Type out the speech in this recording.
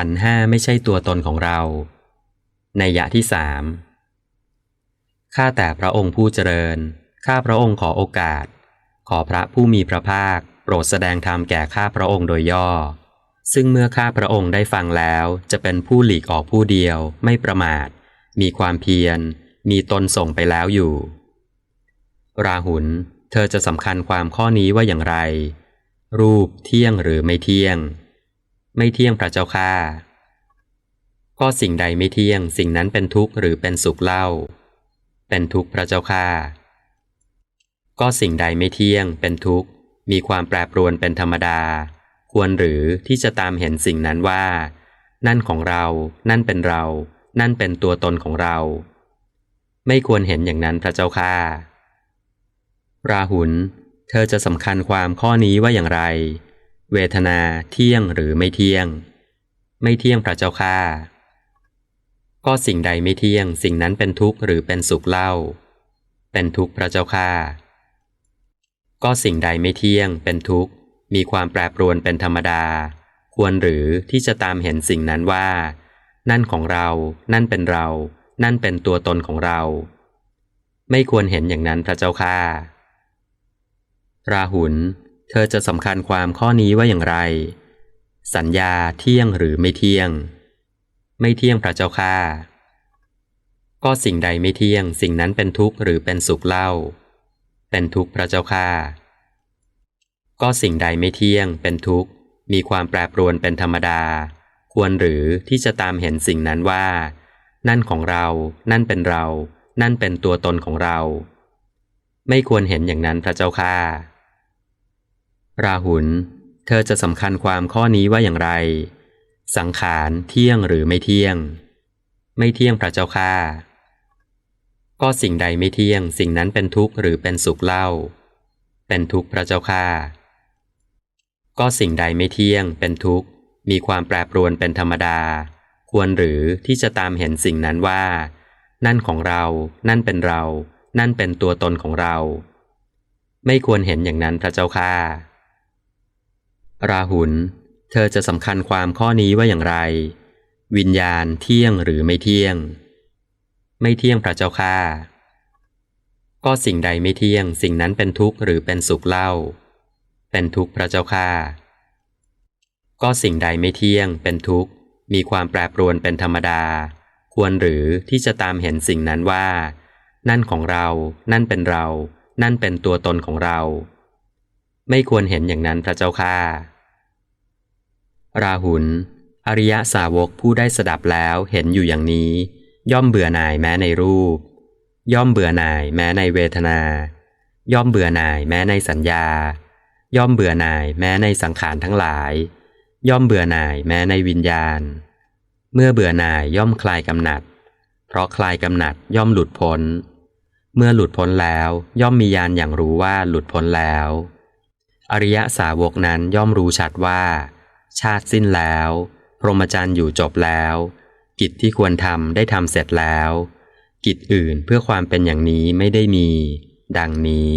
ขันห้าไม่ใช่ตัวตนของเรา ในยะที่สามข้าแต่พระองค์ผู้เจริญ ข้าพระองค์ขอโอกาส ขอพระผู้มีพระภาค โปรดแสดงธรรมแก่ข้าพระองค์โดยย่อ ซึ่งเมื่อข้าพระองค์ได้ฟังแล้ว จะเป็นผู้หลีกออกผู้เดียว ไม่ประมาท มีความเพียร มีตนส่งไปแล้วอยู่ ราหุล เธอจะสำคัญความข้อนี้ว่าอย่างไร รูปเที่ยงหรือไม่เที่ยง ไม่เที่ยงพระเจ้าค่าก็สิ่งใดไม่เที่ยง สิ่งนั้นเป็นทุกข์หรือเป็นสุขเล่า เป็นทุกข์พระเจ้าค่าก็สิ่งใดไม่เที่ยง เป็นทุกข์ มีความแปรปรวนเป็นธรรมดา ควรหรือที่จะตามเห็นสิ่งนั้นว่า นั่นของเรา นั่นเป็นเรา นั่นเป็นตัวตนของเรา ไม่ควรเห็นอย่างนั้นพระเจ้าค่าราหุล เธอจะสำคัญความข้อนี้ว่าอย่างไร เวทนาเที่ยงหรือไม่เที่ยง ไม่เที่ยงพระเจ้าค่าก็สิ่งใดไม่เที่ยง สิ่งนั้นเป็นทุกข์หรือเป็นสุขเล่า เป็นทุกข์พระเจ้าค่าก็สิ่งใดไม่เที่ยง เป็นทุกข์ มีความแปรปรวนเป็นธรรมดา ควรหรือที่จะตามเห็นสิ่งนั้นว่า นั่นของเรา นั่นเป็นเรา นั่นเป็นตัวตนของเรา ไม่ควรเห็นอย่างนั้นพระเจ้าค่าราหุล เธอจะสำคัญความข้อนี้ว่าอย่างไร สัญญาเที่ยงหรือไม่เที่ยง ไม่เที่ยงพระเจ้าค่าก็สิ่งใดไม่เที่ยง สิ่งนั้นเป็นทุกข์หรือเป็นสุขเล่า เป็นทุกข์พระเจ้าค่าก็สิ่งใดไม่เที่ยง เป็นทุกข์ มีความแปรปรวนเป็นธรรมดา ควรหรือที่จะตามเห็นสิ่งนั้นว่า นั่นของเรา นั่นเป็นเรา นั่นเป็นตัวตนของเรา ไม่ควรเห็นอย่างนั้นพระเจ้าค่า ราหุล เธอจะสำคัญความข้อนี้ว่าอย่างไร สังขารเที่ยงหรือไม่เที่ยง ไม่เที่ยงพระเจ้าค่าก็สิ่งใดไม่เที่ยง สิ่งนั้นเป็นทุกข์หรือเป็นสุขเล่า เป็นทุกข์พระเจ้าค่าก็สิ่งใดไม่เที่ยง เป็นทุกข์ มีความแปรปรวนเป็นธรรมดา ควรหรือที่จะตามเห็นสิ่งนั้นว่า นั่นของเรา นั่นเป็นเรา นั่นเป็นตัวตนของเรา ไม่ควรเห็นอย่างนั้นพระเจ้าค่า ราหุล เธอจะสำคัญความข้อนี้ว่าอย่างไร วิญญาณเที่ยงหรือไม่เที่ยง ไม่เที่ยงพระเจ้าค่าก็สิ่งใดไม่เที่ยง สิ่งนั้นเป็นทุกข์หรือเป็นสุขเล่า เป็นทุกข์พระเจ้าค่าก็สิ่งใดไม่เที่ยง เป็นทุกข์ มีความแปรปรวนเป็นธรรมดา ควรหรือที่จะตามเห็นสิ่งนั้นว่า นั่นของเรา นั่นเป็นเรา นั่นเป็นตัวตนของเรา ไม่ควรเห็นอย่างนั้นพระเจ้าค่าราหุล อริยสาวกผู้ได้สดับแล้วเห็นอยู่อย่างนี้ ย่อมเบื่อหน่ายแม้ในรูป ย่อมเบื่อหน่ายแม้ในเวทนา ย่อมเบื่อหน่ายแม้ในสัญญา ย่อมเบื่อหน่ายแม้ในสังขารทั้งหลาย ย่อมเบื่อหน่ายแม้ในวิญญาณ เมื่อเบื่อหน่ายย่อมคลายกำหนัด เพราะคลายกำหนัดย่อมหลุดพ้น เมื่อหลุดพ้นแล้วย่อมมีญาณอย่างรู้ว่าหลุดพ้นแล้ว อริยสาวกนั้นย่อมรู้ชัดว่า ชาติสิ้นแล้ว พรหมจรรย์อยู่จบแล้ว กิจที่ควรทำได้ทำเสร็จแล้ว กิจอื่นเพื่อความเป็นอย่างนี้ไม่ได้มี ดังนี้